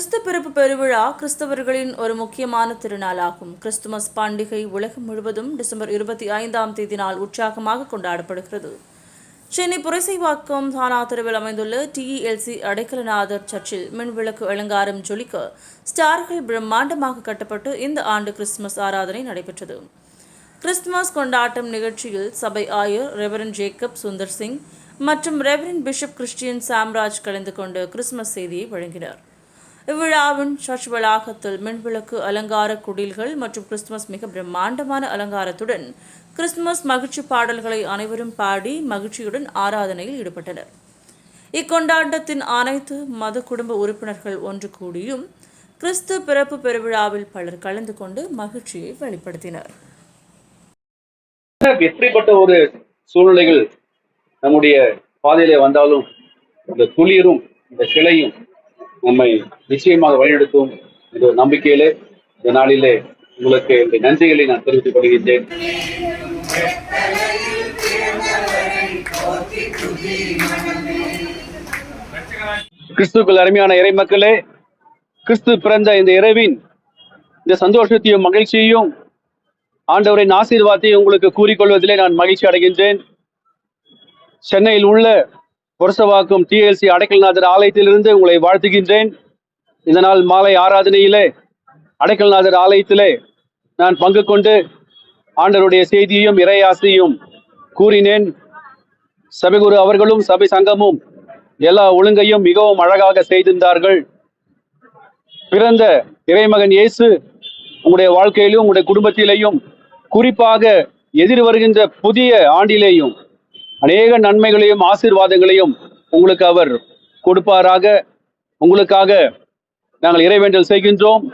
கிறிஸ்து பிறப்பு பெருவிழா கிறிஸ்தவர்களின் ஒரு முக்கியமான திருநாளாகும். கிறிஸ்துமஸ் பண்டிகை உலகம் முழுவதும் டிசம்பர் இருபத்தி ஐந்தாம் தேதி நாள் உற்சாகமாக கொண்டாடப்படுகிறது. சென்னை புரசைவாக்கம் தானா தெருவில் அமைந்துள்ள டிஇஎல்சி அடைக்கலநாதர் சர்ச்சில் மின்விளக்கு அலங்காரம் ஜொலிக்க ஸ்டார்கள் பிரம்மாண்டமாக கட்டப்பட்டு இந்த ஆண்டு கிறிஸ்துமஸ் ஆராதனை நடைபெற்றது. கிறிஸ்துமஸ் கொண்டாட்டம் நிகழ்ச்சியில் சபை ஆயர் ரெவரன் ஜேக்கப் சுந்தர் சிங் மற்றும் ரெவரன் பிஷப் கிறிஸ்டியன் சாம்ராஜ் கலந்து கொண்டு கிறிஸ்துமஸ் செய்தியை வழங்கினார். இவ்விழாவின் சர்ச் வளாகத்தில் மின்விளக்கு அலங்கார குடில்கள் மற்றும் கிறிஸ்துமஸ் மிக பிரம்மாண்டமான அலங்காரத்துடன் கிறிஸ்துமஸ் மகிழ்ச்சி பாடல்களை அனைவரும் பாடி மகிழ்ச்சியுடன் ஆராதனையில் ஈடுபட்டனர். இக்கொண்டாட்டத்தின் அனைத்து மத குடும்ப உறுப்பினர்கள் ஒன்று கூடியும் கிறிஸ்து பிறப்பு பெருவிழாவில் பலர் கலந்து கொண்டு மகிழ்ச்சியை வெளிப்படுத்தினர். எப்படிப்பட்ட ஒரு சூழ்நிலைகள் நம்முடைய பாதையிலே வந்தாலும் இந்த துளிரும் இந்த சிலையும் நம்மை நிச்சயமாக வழிநடத்தும் என்ற ஒரு நம்பிக்கையிலே இந்த நாளிலே உங்களுக்கு இந்த நன்றிகளை நான் தெரிவித்துக் கொள்கின்றேன். கிறிஸ்துக்கள் அருமையான இறை மக்களே கிறிஸ்து பிறந்த இந்த இரவின் இந்த சந்தோஷத்தையும் மகிழ்ச்சியையும் ஆண்டவரின் ஆசீர்வாதத்தையும் உங்களுக்கு கூறிக்கொள்வதிலே நான் மகிழ்ச்சி அடைகின்றேன். சென்னையில் உள்ள புரசவாக்கம் டிஎல்சி அடைக்கல்நாதர் ஆலயத்திலிருந்து உங்களை வாழ்த்துகின்றேன். இந்த நாள் மாலை ஆராதனையிலே அடைக்கல்நாதர் ஆலயத்திலே நான் பங்கு கொண்டு ஆண்டவருடைய செய்தியையும் இறையாசையும் கூறினேன். சபைகுரு அவர்களும் சபை சங்கமும் எல்லா ஒழுங்கையும் மிகவும் அழகாக செய்திருந்தார்கள். பிறந்த இறைமகன் இயேசு உங்களுடைய வாழ்க்கையிலும் உங்களுடைய குடும்பத்திலேயும் குறிப்பாக எதிர் வருகின்ற புதிய ஆண்டிலேயும் அநேக நன்மைகளையும் ஆசீர்வாதங்களையும் உங்களுக்கு அவர் கொடுப்பாராக. உங்களுக்காக நாங்கள் இறைவேண்டல் செய்கின்றோம்.